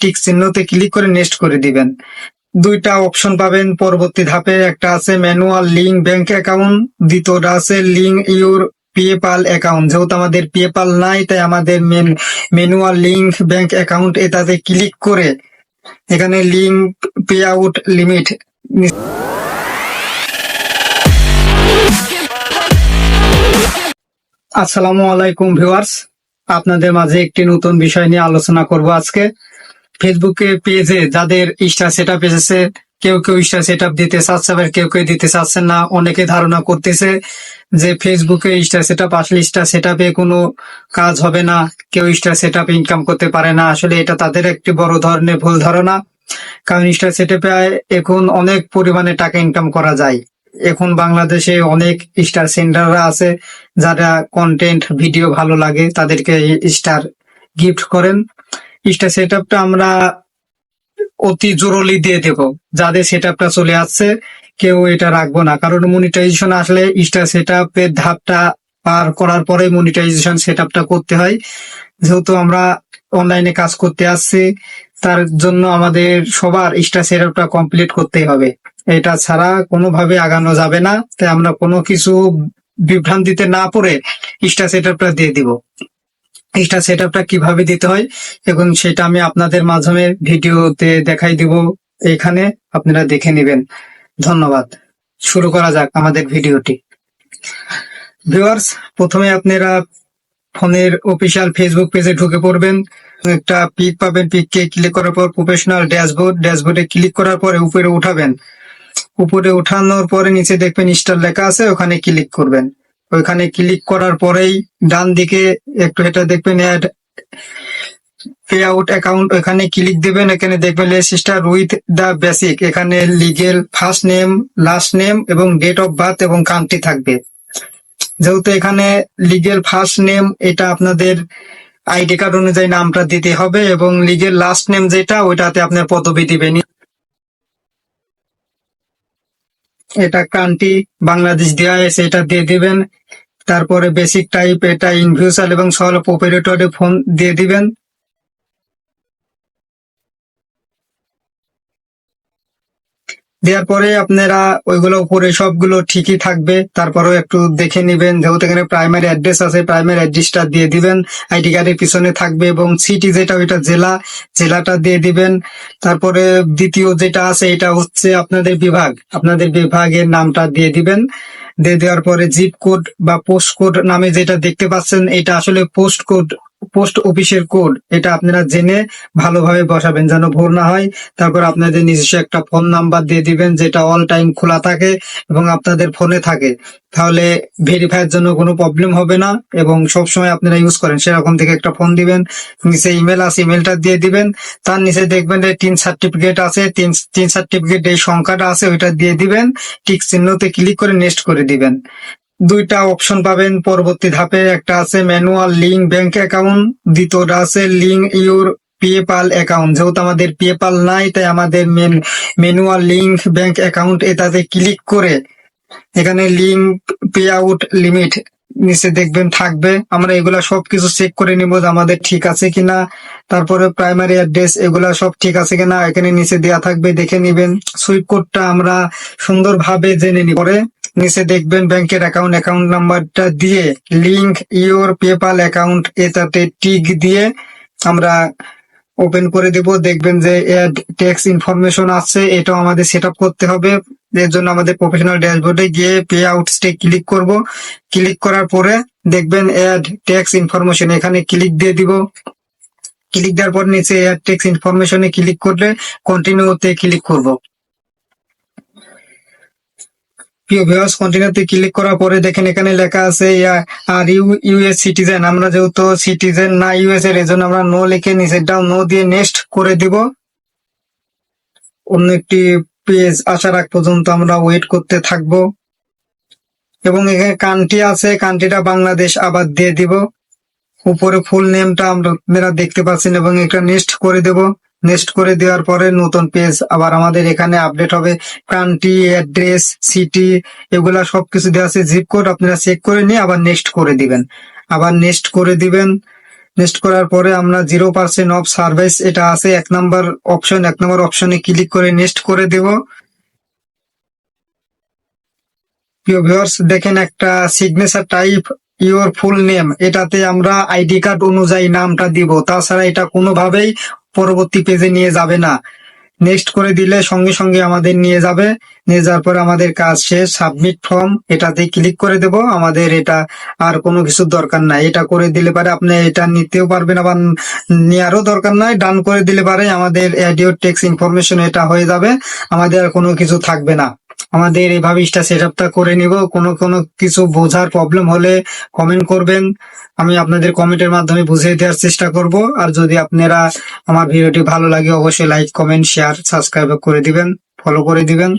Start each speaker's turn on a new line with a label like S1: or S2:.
S1: Tick চিহ্নতে click করে next করে দিবেন। দুইটা অপশন পাবেন, পরবর্তী ধাপে একটা আছে ম্যানুয়াল লিঙ্ক ব্যাংক অ্যাকাউন্ট, দ্বিতীয়টা আছে লিঙ্ক ইউর পেপাল অ্যাকাউন্ট। যেহেতু আমাদের পেপাল নাই, তাই আমাদের main, manual link bank account এটাতে ক্লিক করে এখানে লিঙ্ক পে আউট লিমিট আসসালামু আলাইকুম ভিউয়ার্স। আপনাদের মাঝে একটি নতুন বিষয় নিয়ে আলোচনা করব আজকে। ফেসবুকে পেজে যাদের স্টার সেট আপ এসেছে, কেউ কেউ স্টার সেট আপ দিতে চাচ্ছে, আবার কেউ কেউ দিতে চাচ্ছেন না, অনেকে ধারণা করতেছে যে ফেসবুকে স্টার সেট আপ আসলে স্টার সেট আপে কোনো কাজ হবে না, কেউ স্টার সেট আপ ইনকাম করতে পারে না। আসলে এটা তাদের একটি বড় ধরনের ভুল ধারণা। কারণ স্টার সেট আপে এখন অনেক পরিমাণে টাকা ইনকাম করা যায়। এখন বাংলাদেশে অনেক স্টার সেন্টাররা আছে, যারা কন্টেন্ট ভিডিও ভালো লাগে, তাদেরকে স্টার গিফট করেন। স্টার সেট আপটা আমরা অতি জরুরি দিয়ে দেব। যাদের সেট আপটা চলে আসছে, কেউ এটা রাখব না। কারণ মনিটাইজেশন আসলে স্টার সেট আপের ধাপটা পার করার পরে মনিটাইজেশন সেট আপটা করতে হয়। যেহেতু আমরা অনলাইনে কাজ করতে আসছি, তার জন্য আমাদের সবার স্টার সেট আপটা কমপ্লিট করতেই হবে। এটা ছাড়া কোনোভাবে আগানো যাবে না। তাই আমরা কোনো কিছু বিভ্রান্তিতে না পড়ে স্টার সেট আপটা দিয়ে দিব। স্টার সেট কীভাবে দিতে হয় এবং সেটা আমি আপনাদের মাধ্যমে ভিডিওতে দেখাই দিব। এখানে আপনারা দেখে নেবেন। ধন্যবাদ। শুরু করা যাক আমাদের ভিডিওটি। ভিউয়ার্স, প্রথমে আপনারা ফোনের অফিসিয়াল ফেসবুক পেজে ঢুকে পড়বেন। একটা পিক পাবেন। পিককে ক্লিক করার পর প্রফেশনাল ড্যাশবোর্ড। ড্যাশবোর্ডে ক্লিক করার পরে উপরে উঠাবেন। উপরে উঠানোর পরে নিচে দেখবেন স্টার লেখা আছে, ওখানে ক্লিক করবেন। ওইখানে ক্লিক করার পরেই ডান দিকে একটু এটা দেখবেন অ্যাড পে আউট অ্যাকাউন্ট এখানে ক্লিক দিবেন, এখানে দেখবেন let's start with the basic এখানে legal first name last name এবং ডেট অফ বার্থ এবং কান্ট্রি থাকবে। যেহেতু এখানে লিগেল ফার্স্ট নেম এটা আপনাদের আইডি কার্ড অনুযায়ী নামটা দিতে হবে এবং লিগেল লাস্ট নেম যেটা, ওইটাতে আপনার পদবি দিবেন। এটা কান্ট্রি বাংলাদেশ দেওয়া হয়েছে, এটা দিয়ে দিবেন। তারপরে বেসিক টাইপ এটা ইনভিউসাল এবং সল অপারেটরে ফোন দিয়ে দিবেন। দেওয়ার পরে আপনারা ওইগুলো উপরে সবগুলো ঠিকই থাকবে। তারপরেও একটু দেখে নেবেন। যেহেতু এখানে প্রাইমারি অ্যাড্রেস আছে প্রাইমারি অ্যাড্রেসটা দিয়ে দিবেন। আইডি কার্ডের পিছনে থাকবে এবং সিটি যেটা ওইটা জেলা, জেলাটা দিয়ে দিবেন। তারপরে দ্বিতীয় যেটা আছে, এটা হচ্ছে আপনাদের বিভাগ। আপনাদের বিভাগের নামটা দিয়ে দিবেন। দিয়ে দেওয়ার পরে জিপ কোড বা পোস্ট কোড নামে যেটা দেখতে পাচ্ছেন, এটা আসলে পোস্ট কোড পোস্ট অফিসের কোড, এটা আপনারা জেনে ভালোভাবে বসাবেন যেন ভুল না হয়। তারপর আপনাদের নিজস্ব একটা ফোন নাম্বার দিয়ে দিবেন, যেটা অল টাইম খোলা থাকে এবং আপনাদের ফোনে থাকে। তাহলে ভেরিফাইয়ের জন্য কোনো প্রবলেম হবে না এবং সবসময় আপনারা ইউজ করেন। সেরকম থেকে একটা ফোন দিবেন, নিচে ইমেল আছে ইমেলটা দিয়ে দিবেন। তার নিচে দেখবেন যে তিন সার্টিফিকেট আছে, তিন তিন সার্টিফিকেট এই সংখ্যাটা আছে, ওইটা দিয়ে দিবেন। টিক চিহ্নতে ক্লিক করে নেক্সট করে দিবেন। দুইটা অপশন পাবেন। পরবর্তী ধাপে একটা আছে ম্যানুয়াল লিঙ্ক ব্যাংক অ্যাকাউন্ট দ্বিতীয়টা আছে লিঙ্ক ইউর পেপাল অ্যাকাউন্ট যেহেতু আমাদের পেপাল নাই, তাই আমাদের main manual link bank account এটাতে ক্লিক করে এখানে লিঙ্ক পে আউট লিমিট নিচে দেখবেন থাকবে। আমরা এগুলা সবকিছু চেক করে নিব যে আমাদের ঠিক আছে কিনা। তারপরে প্রাইমারি অ্যাড্রেস এগুলা সব ঠিক আছে কিনা, এখানে নিচে দেয়া থাকবে, দেখে নিবেন। সুইপ কোডটা আমরা সুন্দরভাবে জেনে নিব। পরে নিচে দেখবেন ব্যাংকের অ্যাকাউন্ট অ্যাকাউন্ট নাম্বারটা দিয়ে লিঙ্ক ইওর পেপাল অ্যাকাউন্ট এটাতে টিক দিয়ে আমরা ওপেন করে দেব। দেখবেন যে অ্যাড ট্যাক্স ইনফরমেশন আছে, এটাও আমাদের সেট করতে হবে। এর জন্য আমাদের প্রফেশনাল ড্যাশবোর্ডে গিয়ে পে আউট স্টে ক্লিক করব। ক্লিক করার পরে দেখবেন অ্যাড ট্যাক্স ইনফরমেশন এখানে ক্লিক দিয়ে দিব। ক্লিক দেওয়ার পর নিচে অ্যাড ট্যাক্স ইনফরমেশনে ক্লিক করলে কন্টিনিউতে ক্লিক করব। প্রিয় ভিউয়ার্স কন্টিনিউতে ক্লিক করার পরে দেখেন এখানে লেখা আছে আর ইউ ইউএস সিটিজেন আমরা যেহেতু সিটিজেন না ইউএস এর, এজন্য আমরা নো লিখে নিচে ডাউন নো দিয়ে নেক্সট করে দিব। অন্য একটি পেজ আসার আগ পর্যন্ত আমরা ওয়েট করতে থাকব। এবং এখানে কান্ট্রি আছে কান্ট্রিটা বাংলাদেশ আবার দিয়ে দিব। উপরে ফুল নেমটা আমরা দেখতে পাচ্ছেন এবং এটা নেক্সট করে দেব। নেক্সট করে দেওয়ার পরে নতুন পেজ আবার আমাদের এখানে আপডেট হবে। কান্ট্রি অ্যাড্রেস সিটি এগুলা সবকিছু দেওয়া আছে। জিপ কোড আপনারা চেক করে নিয়ে আবার নেক্সট করে দিবেন। আবার নেক্সট করে দিবেন। নেক্সট করার পরে আমরা জিরো পার্সেন্ট অফ সার্ভিস এটা আছে এক নাম্বার অপশন এক নাম্বার অপশনে ক্লিক করে নেক্সট করে দেব। প্রিয় ভিউয়ার্স দেখেন একটা signature type your full name এটাতে আমরা আইডি কার্ড অনুযায়ী নামটা দিব। তাছাড়া এটা কোনোভাবেই পরবর্তী পেজে নিয়ে যাবে না। নেক্সট করে দিলে সঙ্গে সঙ্গে আমাদের নিয়ে যাবে। নিয়ে যাওয়ার পর আমাদের কাজ শেষ। সাবমিট ফর্ম এটাতে ক্লিক করে দেব। আমাদের এটা আর কোনো কিছুর দরকার নাই। এটা করে দিলে পারে আপনি এটা নিতেও পারবেন আবার নেওয়ারও দরকার নাই। ডান করে দিলে পারে আমাদের অ্যাডিও টেক্স ইনফরমেশন এটা হয়ে যাবে। আমাদের আর কোনো কিছু থাকবে না। আমাদের এভাবে সেট আপটা করে নিব। কোনো কোনো কিছু বোঝার প্রবলেম হলে কমেন্ট করবেন। আমি আপনাদের কমেন্টের মাধ্যমে বুঝিয়ে দেওয়ার চেষ্টা করব। আর যদি আপনারা আমার ভিডিওটি ভালো লাগে, অবশ্যই লাইক কমেন্ট শেয়ার সাবস্ক্রাইব করে দিবেন ফলো করে দিবেন।